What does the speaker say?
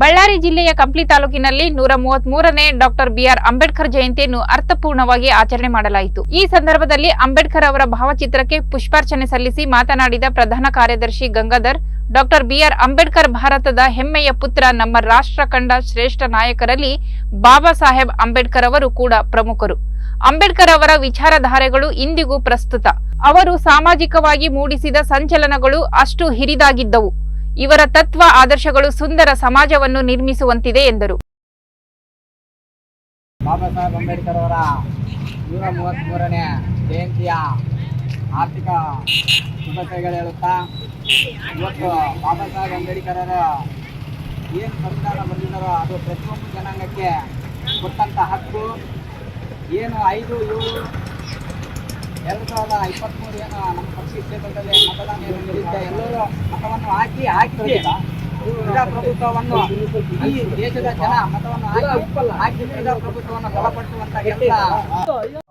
ಬಳ್ಳಾರಿ ಜಿಲ್ಲೆಯ ಕಂಪ್ಲಿ ತಾಲೂಕಿನಲ್ಲಿ ನೂರ ಮೂವತ್ತ್ ಮೂರನೇ ಡಾಕ್ಟರ್ ಬಿಆರ್ ಅಂಬೇಡ್ಕರ್ ಜಯಂತಿಯನ್ನು ಅರ್ಥಪೂರ್ಣವಾಗಿ ಆಚರಣೆ ಮಾಡಲಾಯಿತು. ಈ ಸಂದರ್ಭದಲ್ಲಿ ಅಂಬೇಡ್ಕರ್ ಅವರ ಭಾವಚಿತ್ರಕ್ಕೆ ಪುಷ್ಪಾರ್ಚನೆ ಸಲ್ಲಿಸಿ ಮಾತನಾಡಿದ ಪ್ರಧಾನ ಕಾರ್ಯದರ್ಶಿ ಗಂಗಾಧರ್, ಡಾಕ್ಟರ್ ಬಿಆರ್ ಅಂಬೇಡ್ಕರ್ ಭಾರತದ ಹೆಮ್ಮೆಯ ಪುತ್ರ, ನಮ್ಮ ರಾಷ್ಟ್ರ ಕಂಡ ಶ್ರೇಷ್ಠ ನಾಯಕರಲ್ಲಿ ಬಾಬಾ ಸಾಹೇಬ್ ಅಂಬೇಡ್ಕರ್ ಅವರು ಕೂಡ ಪ್ರಮುಖರು. ಅಂಬೇಡ್ಕರ್ ಅವರ ವಿಚಾರಧಾರೆಗಳು ಇಂದಿಗೂ ಪ್ರಸ್ತುತ. ಅವರು ಸಾಮಾಜಿಕವಾಗಿ ಮೂಡಿಸಿದ ಸಂಚಲನಗಳು ಅಷ್ಟು ಹಿರಿದಾಗಿದ್ದವು. ಇವರ ತತ್ವ ಆದರ್ಶಗಳು ಸುಂದರ ಸಮಾಜವನ್ನು ನಿರ್ಮಿಸುವಂತಿದೆ ಎಂದರು. ಬಾಬಾ ಸಾಹೇಬ್ ಅಂಬೇಡ್ಕರ್ ಅವರ ನೂರ ಮೂವತ್ತ್ಮೂರನೇ ಜಯಂತಿಯ ಆರ್ಥಿಕ ಶುಭಾಶಯಗಳು ಹೇಳುತ್ತಾ, ಇವತ್ತು ಬಾಬಾ ಸಾಹೇಬ್ ಅಂಬೇಡ್ಕರ್ ಅವರ ಏನು ಸಂವಿಧಾನ ಬಂದಿದ್ದಾರೋ ಅದು ಪ್ರತಿಯೊಂದು ಜನಾಂಗಕ್ಕೆ ಕೊಟ್ಟಂಥ ಹಕ್ಕು, ಏನು ಐದು, ಏಳು ಎರಡು ಸಾವಿರದ ಇಪ್ಪತ್ತ್ಮೂರು ನಮ್ಮ ಪಕ್ಷ ಕ್ಷೇತ್ರದಲ್ಲಿ ಮತದಾನ ಎಲ್ಲರೂ ಮತವನ್ನು ಹಾಕಿ ಹಾಕಿ ಪ್ರಜಾಪ್ರಭುತ್ವವನ್ನು ಈ ದೇಶದ ಜನ ಮತವನ್ನು ಹಾಕಿ ಹಾಕಿ ಪ್ರಜಾಪ್ರಭುತ್ವವನ್ನು ಬಲಪಡಿಸುವಂತ ಕೆಲಸ.